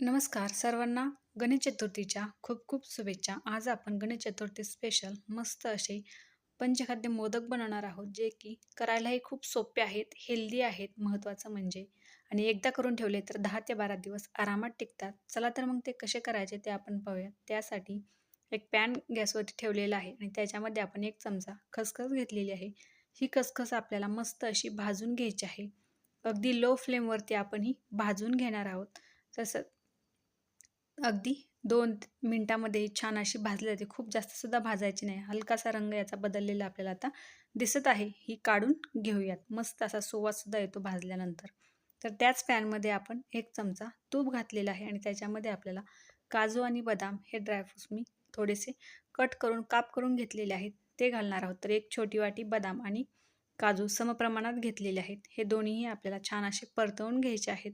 नमस्कार सर्वांना गणेश चतुर्थीच्या खूप खूप शुभेच्छा. आज आपण गणेश चतुर्थी स्पेशल मस्त असे पंचखाद्य मोदक बनवणार आहोत जे की करायलाही खूप सोपे आहेत हेल्दी आहेत महत्त्वाचं म्हणजे. आणि एकदा करून ठेवले तर दहा ते बारा दिवस आरामात टिकतात. चला तर मग ते कसे करायचे ते आपण पाहूया. त्यासाठी एक पॅन गॅसवरती ठेवलेला आहे आणि त्याच्यामध्ये आपण एक चमचा खसखस घेतलेली आहे. ही खसखस आपल्याला मस्त अशी भाजून घ्यायची आहे. अगदी लो फ्लेमवरती आपण ही भाजून घेणार आहोत. तसं अगदी दोन मिनटामध्ये छान अशी भाजली जाते. खूप जास्तसुद्धा भाजायची नाही. हलकासा रंग याचा बदललेला आपल्याला आता दिसत आहे. ही काढून घेऊयात. मस्त असा सुवाससुद्धा येतो भाजल्यानंतर. तर त्याच पॅनमध्ये आपण एक चमचा तूप घातलेला आहे आणि त्याच्यामध्ये आपल्याला काजू आणि बदाम हे ड्रायफ्रूट्स मी थोडेसे कट करून काप करून घेतलेले आहेत. ते घालणार आहोत. तर एक छोटी वाटी बदाम आणि काजू समप्रमाणात घेतलेले आहेत. हे दोन्हीही आपल्याला छान असे परतवून घ्यायचे आहेत.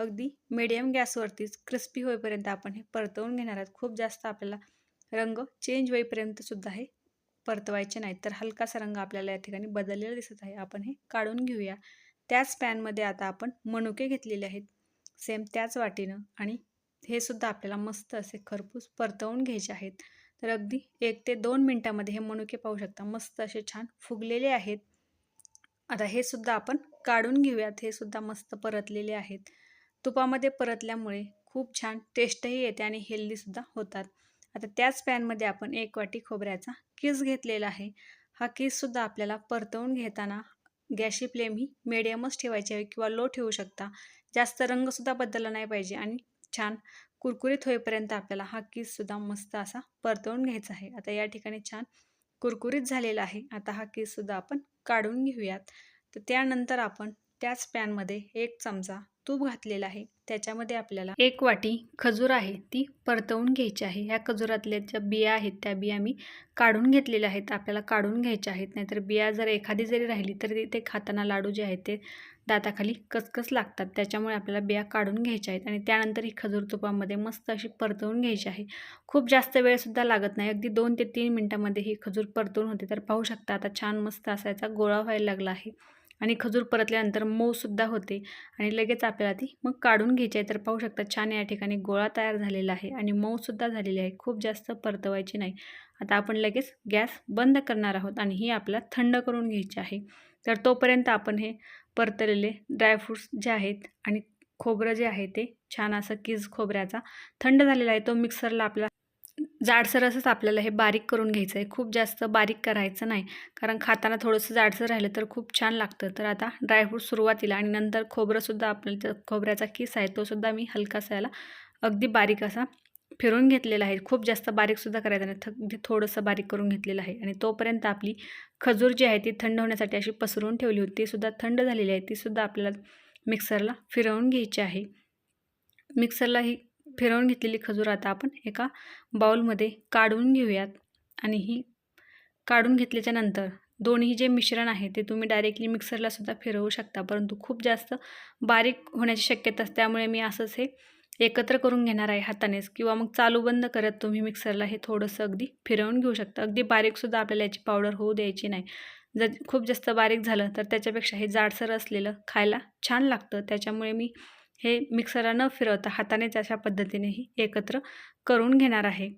अगदी मिडियम गॅसवरतीच क्रिस्पी होईपर्यंत आपण हे परतवून घेणार आहोत. खूप जास्त आपल्याला रंग चेंज होईपर्यंत सुद्धा हे परतवायचे नाही तर हलकासा रंग आपल्याला या ठिकाणी बदललेला दिसत आहे. आपण हे काढून घेऊया. त्याच पॅनमध्ये आता आपण मनुके घेतलेले आहेत. सेम त्याच वाटीनं आणि हे सुद्धा आपल्याला मस्त असे खरपूस परतवून घ्यायचे आहेत. तर अगदी एक ते दोन मिनटामध्ये हे मनुके पाहू शकता. मस्त असे छान फुगलेले आहेत. आता हे सुद्धा आपण काढून घेऊयात. हे सुद्धा मस्त परतलेले आहेत. तुपामध्ये परतल्यामुळे खूप छान टेस्टही येते आणि हेल्दीसुद्धा होतात. आता त्याच पॅनमध्ये आपण एक वाटी खोबऱ्याचा किस घेतलेला आहे. हा किससुद्धा आपल्याला परतवून घेताना गॅसची फ्लेम ही मिडियमच ठेवायची आहे किंवा लो ठेवू शकता. जास्त रंगसुद्धा बदलला नाही पाहिजे आणि छान कुरकुरीत होईपर्यंत आपल्याला हा किससुद्धा मस्त असा परतवून घ्यायचा आहे. आता या ठिकाणी छान कुरकुरीत झालेला आहे. आता हा किससुद्धा आपण काढून घेऊयात. तर त्यानंतर आपण त्याच पॅनमध्ये एक चमचा तूप घातलेला आहे. त्याच्यामध्ये आपल्याला एक वाटी खजूर आहे. ती परतवून घ्यायची आहे. ह्या खजुरातल्या ज्या बिया आहेत त्या बिया मी काढून घेतलेल्या आहेत. आपल्याला काढून घ्यायच्या आहेत. नाहीतर बिया जर एखादी जरी राहिली तर ते खाताना लाडू जे आहेत ते दाताखाली कचकच लागतात. त्याच्यामुळे आपल्याला बिया काढून घ्यायच्या आहेत. आणि त्यानंतर ही खजूर तुपामध्ये मस्त अशी परतवून घ्यायची आहे. खूप जास्त वेळसुद्धा लागत नाही. अगदी दोन ते तीन मिनटामध्ये ही खजूर परतवून होते. तर पाहू शकता आता छान मस्त असायचा गोळा व्हायला लागला आहे. आणि खजूर परतल्यानंतर मऊसुद्धा होते आणि लगेच आपल्याला ती मग काढून घ्यायची आहे. तर पाहू शकता छान या ठिकाणी गोळा तयार झालेला आहे आणि मऊसुद्धा झालेली आहे. खूप जास्त परतवायची नाही. आता आपण लगेच गॅस बंद करणार आहोत आणि ही आपल्याला थंड करून घ्यायची आहे. तर तोपर्यंत आपण हे परतलेले ड्रायफ्रूट्स जे आहेत आणि खोबरं जे आहे ते छान असं किज खोबऱ्याचा थंड झालेला आहे. तो मिक्सरला आपल्याला जाडसर असंच आपल्याला हे बारीक करून घ्यायचं आहे. खूप जास्त बारीक करायचं नाही. कारण खाताना थोडंसं जाडसर राहिलं तर खूप छान लागतं. तर आता ड्रायफ्रूट सुरुवातीला आणि नंतर खोबरंसुद्धा आपल्याला खोबऱ्याचा किस आहे तोसुद्धा मी हलकासा याला अगदी बारीक असा फिरून घेतलेला आहे. खूप जास्त बारीकसुद्धा करायचं नाही. अगदी थोडंसं बारीक करून घेतलेलं आहे. आणि तोपर्यंत आपली खजूर जी आहे ती थंड होण्यासाठी अशी पसरून ठेवली होती. तीसुद्धा थंड झालेली आहे. तीसुद्धा आपल्याला मिक्सरला फिरवून घ्यायची आहे. मिक्सरला ही फिरवून घेतलेली खजूर आता आपण एका बाऊलमध्ये काढून घेऊयात. आणि ही काढून घेतल्याच्या नंतर दोन्ही जे मिश्रण आहे ते तुम्ही डायरेक्टली मिक्सरलासुद्धा फिरवू शकता. परंतु खूप जास्त बारीक होण्याची शक्यता असते. त्यामुळे मी असंच हे एकत्र करून घेणार आहे हातानेच. किंवा मग चालू बंद करत तुम्ही मिक्सरला हे थोडंसं अगदी फिरवून घेऊ शकता. अगदी बारीकसुद्धा आपल्याला याची पावडर होऊ द्यायची नाही. जर खूप जास्त बारीक झालं तर त्याच्यापेक्षा हे जाडसर असलेलं खायला छान लागतं. त्याच्यामुळे मी हे मिक्सरला न फिरवता हातानेच अशा पद्धतीनेही एकत्र करून घेणार आहे.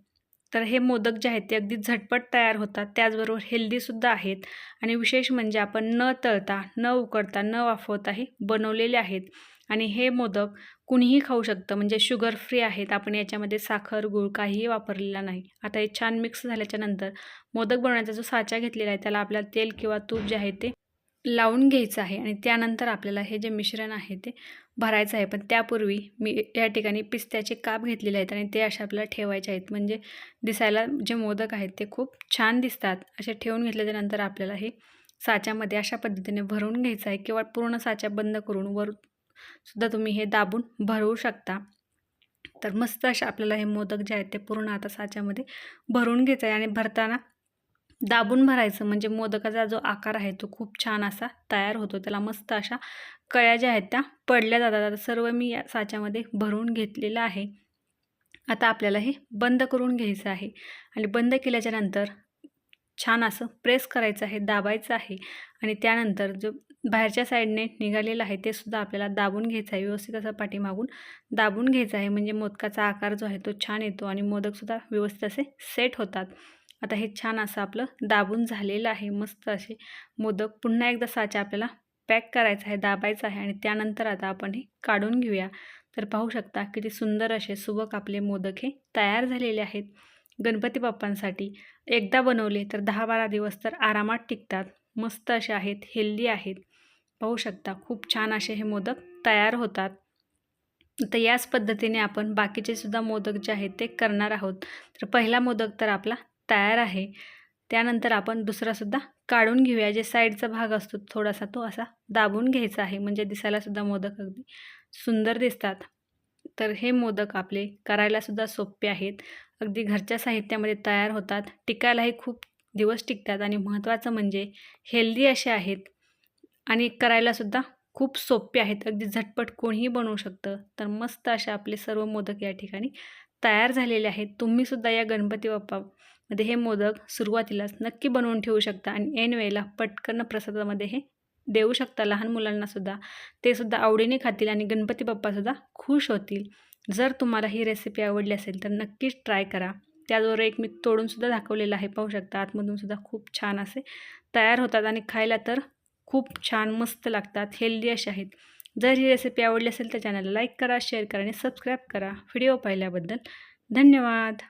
तर हे मोदक जे आहेत ते अगदी झटपट तयार होतात. त्याचबरोबर हेल्दीसुद्धा आहेत आणि विशेष म्हणजे आपण न तळता न उकडता न वाफवता हे बनवलेले आहेत. आणि हे मोदक कुणीही खाऊ शकतं. म्हणजे शुगर फ्री आहेत. आपण याच्यामध्ये साखर गूळ काहीही वापरलेला नाही. आता हे छान मिक्स झाल्याच्यानंतर मोदक बनवण्याचा जो साचा घेतलेला आहे त्याला आपल्याला तेल किंवा तूप जे आहे ते लावून घ्यायचं आहे आणि त्यानंतर आपल्याला हे जे मिश्रण आहे ते भरायचं आहे. पण त्यापूर्वी मी या ठिकाणी पिस्त्याचे काप घेतलेले आहेत आणि ते असे आपल्याला ठेवायचे आहेत. म्हणजे दिसायला जे मोदक आहेत ते खूप छान दिसतात. असे ठेवून घेतल्याच्यानंतर आपल्याला हे साच्यामध्ये अशा पद्धतीने भरून घ्यायचं आहे. किंवा पूर्ण साच्या बंद करून वर सुद्धा तुम्ही हे दाबून भरवू शकता. तर मस्त असे आपल्याला हे मोदक जे आहेत ते पूर्ण आता साच्यामध्ये भरून घ्यायचं आहे. आणि भरताना दाबून भरायचं. म्हणजे मोदकाचा जो आकार आहे तो खूप छान असा तयार होतो. त्याला मस्त अशा कळ्या ज्या आहेत त्या पडल्या जातात. आता सर्व मी या साच्यामध्ये भरून घेतलेलं आहे. आता आपल्याला हे बंद करून घ्यायचं आहे. आणि बंद केल्याच्यानंतर छान असं प्रेस करायचं आहे दाबायचं आहे. आणि त्यानंतर जो बाहेरच्या साईडने निघालेलं आहे ते सुद्धा आपल्याला दाबून घ्यायचं आहे. व्यवस्थित असं पाठीमागून दाबून घ्यायचं आहे. म्हणजे मोदकाचा आकार जो आहे तो छान येतो आणि मोदकसुद्धा व्यवस्थित असे सेट होतात. आता हे छान असं आपलं दाबून झालेलं आहे. मस्त असे मोदक पुन्हा एकदा साचा आपल्याला पॅक करायचा आहे दाबायचा आहे आणि त्यानंतर आता आपण हे काढून घेऊया. तर पाहू शकता किती सुंदर असे सुबक आपले मोदक हे तयार झालेले आहेत. गणपती बाप्पांसाठी एकदा बनवले तर दहा बारा दिवस तर आरामात टिकतात. मस्त असे आहेत हेल्दी आहेत. पाहू शकता खूप छान असे हे मोदक तयार होतात. तर याच पद्धतीने आपण बाकीचे सुद्धा मोदक जे आहेत ते करणार आहोत. तर पहिला मोदक तर आपला तयार आहे. त्यानंतर आपण दुसरासुद्धा काढून घेऊया. जे साईडचा भाग असतो थोडासा तो असा दाबून घ्यायचा आहे. म्हणजे दिसायलासुद्धा मोदक अगदी सुंदर दिसतात. तर हे मोदक आपले करायलासुद्धा सोपे आहेत. अगदी घरच्या साहित्यामध्ये तयार होतात. टिकायलाही खूप दिवस टिकतात. आणि महत्त्वाचं म्हणजे हेल्दी असे आहेत. आणि करायलासुद्धा खूप सोपे आहेत. अगदी झटपट कोणीही बनवू शकतं. तर मस्त असे आपले सर्व मोदक या ठिकाणी तयार झालेले आहेत. तुम्हीसुद्धा या गणपती बाप्पा मध्ये हे मोदक सुरुवातीलाच नक्की बनवून ठेवू शकता आणि ऐन वेळेला पटकन प्रसादामध्ये हे देऊ शकता. लहान मुलांनासुद्धा ते सुद्धा आवडीने खातील आणि गणपती बाप्पासुद्धा खुश होतील. जर तुम्हाला ही रेसिपी आवडली असेल तर नक्कीच ट्राय करा. त्याचबरोबर एक मी तोडूनसुद्धा दाखवलेलं आहे. पाहू शकता आतमधूनसुद्धा खूप छान असे तयार होतात आणि खायला तर खूप छान मस्त लागतात. हेल्दी असे आहेत. जर ही रेसिपी आवडली असेल तर चॅनलला लाईक करा शेअर करा आणि सबस्क्राईब करा. व्हिडिओ पाहिल्याबद्दल धन्यवाद.